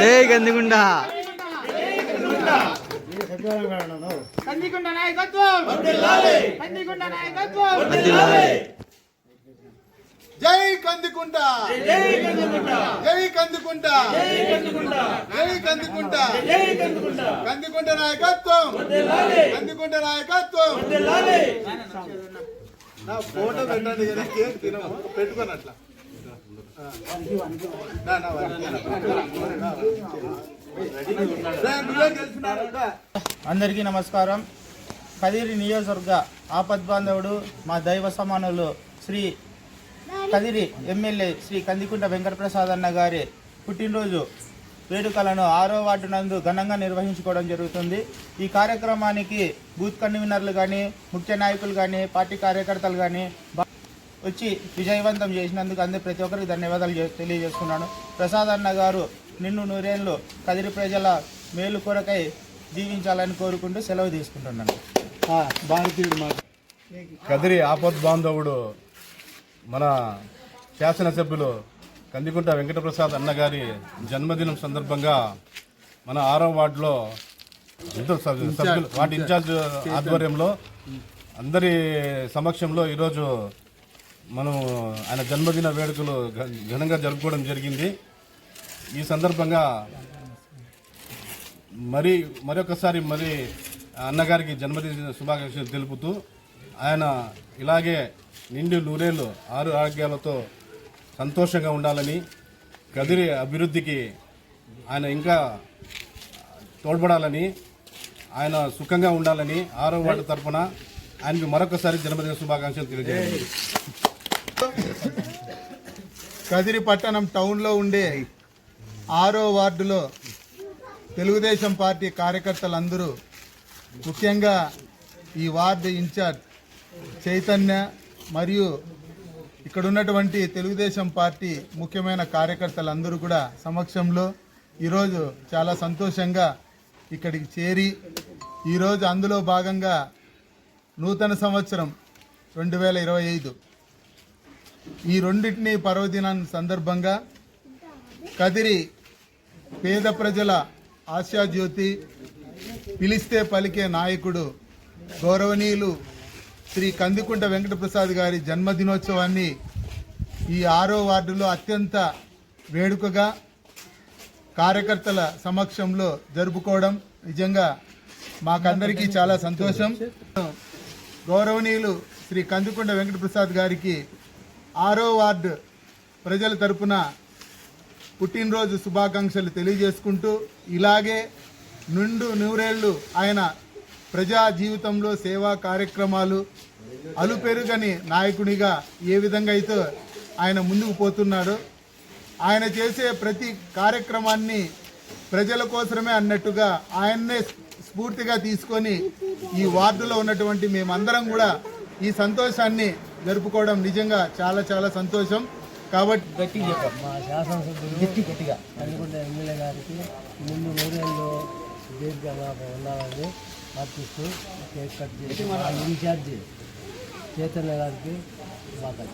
ఏ కందిగుండ కందికుంట నాయకత్వం! కందికుంట నాయకత్వం. జై కందికుంట! జై కందికుంట! జై కందికుంట! కందికుంట! నాయకత్వం! కందికుంట నాయకత్వం! నా ఫోటో పెట్టండి కదా అందరికీ నమస్కారం. కదిరి నియోజకవర్గ ఆపద్బాంధవుడు మా దైవ సమానులు శ్రీ కదిరి ఎమ్మెల్యే శ్రీ కందికుంట వెంకటప్రసాద్ అన్న గారి పుట్టినరోజు వేడుకలను ఆరో వార్డు నందు ఘనంగా నిర్వహించుకోవడం జరుగుతుంది. ఈ కార్యక్రమానికి బూత్ కన్వీనర్లు కానీ ముఖ్య నాయకులు కానీ పార్టీ కార్యకర్తలు కానీ వచ్చి విజయవంతం చేసినందుకు అందరి ప్రతి ఒక్కరికి ధన్యవాదాలు తెలియజేస్తున్నాను. ప్రసాద్ అన్న గారు నిన్ను నూరేళ్ళు కదిరి ప్రజల మేలు కొరకై జీవించాలని కోరుకుంటూ సెలవు తీసుకుంటున్నాను. భారతీయుడు మాట కదిరి ఆపద్ బాంధవుడు మన శాసనసభ్యులు కందికుంట వెంకటప్రసాద్ అన్నగారి జన్మదినం సందర్భంగా మన ఆరో వార్డులో ఎంతో సభ్యు- సభ్యులు వార్డు ఇన్ఛార్జ్ ఆధ్వర్యంలో అందరి సమక్షంలో ఈరోజు మనం ఆయన జన్మదిన వేడుకలు ఘ- ఘనంగా జరుపుకోవడం జరిగింది. ఈ సందర్భంగా మరి మరొకసారి మరి అన్నగారికి జన్మదిన శుభాకాంక్షలు తెలుపుతూ ఆయన ఇలాగే నిండు నూరేళ్ళు ఆరు ఆరోగ్యాలతో సంతోషంగా ఉండాలని కదిరి అభివృద్ధికి ఆయన ఇంకా తోడ్పడాలని ఆయన సుఖంగా ఉండాలని ఆరో వార్డు తరఫున ఆయనకు మరొకసారి జన్మదిన శుభాకాంక్షలు తెలియజేయండి. కదిరి పట్టణం టౌన్లో ఉండే ఆరో వార్డులో తెలుగుదేశం పార్టీ కార్యకర్తలందరూ ముఖ్యంగా ఈ వార్డు ఇన్ఛార్జ్ చైతన్య మరియు ఇక్కడ ఉన్నటువంటి తెలుగుదేశం పార్టీ ముఖ్యమైన కార్యకర్తలందరూ కూడా సమక్షంలో ఈరోజు చాలా సంతోషంగా ఇక్కడికి చేరి ఈరోజు అందులో భాగంగా నూతన సంవత్సరం రెండు వేల ఇరవై ఐదు. ఈ రెండింటిని పర్వదినాన్ని సందర్భంగా కదిరి పేద ప్రజల ఆశాజ్యోతి పిలిస్తే పలికే నాయకుడు గౌరవనీయులు శ్రీ కందికుంట వెంకటప్రసాద్ గారి జన్మదినోత్సవాన్ని ఈ ఆరో వార్డులో అత్యంత వేడుకగా కార్యకర్తల సమక్షంలో జరుపుకోవడం నిజంగా మాకందరికీ చాలా సంతోషం. గౌరవనీయులు శ్రీ కందికొండ వెంకటప్రసాద్ గారికి ఆరో వార్డు ప్రజల తరపున పుట్టినరోజు శుభాకాంక్షలు తెలియజేసుకుంటూ ఇలాగే నుండు నూరేళ్ళు ఆయన ప్రజా జీవితంలో సేవా కార్యక్రమాలు అలుపెరుగని నాయకునిగా ఏ విధంగా అయితే ఆయన ముందుకు పోతున్నాడో ఆయన చేసే ప్రతి కార్యక్రమాన్ని ప్రజల కోసమే అన్నట్టుగా ఆయన్నే స్ఫూర్తిగా తీసుకొని ఈ వార్డులో ఉన్నటువంటి మేమందరం కూడా ఈ సంతోషాన్ని జరుపుకోవడం నిజంగా చాలా చాలా సంతోషం. కాబట్టి గట్టి చెప్పాం. మా శాసనసభ్యులు గట్టి గట్టిగా. కనుకుంట ఎమ్మెల్యే గారికి ముందు నూరేళ్ళు దీర్ఘంగా ఉండాలని ఆర్టిస్తూ కేక్ కట్ చేసి ఇన్ఛార్జి చైతన్య గారికి బాగా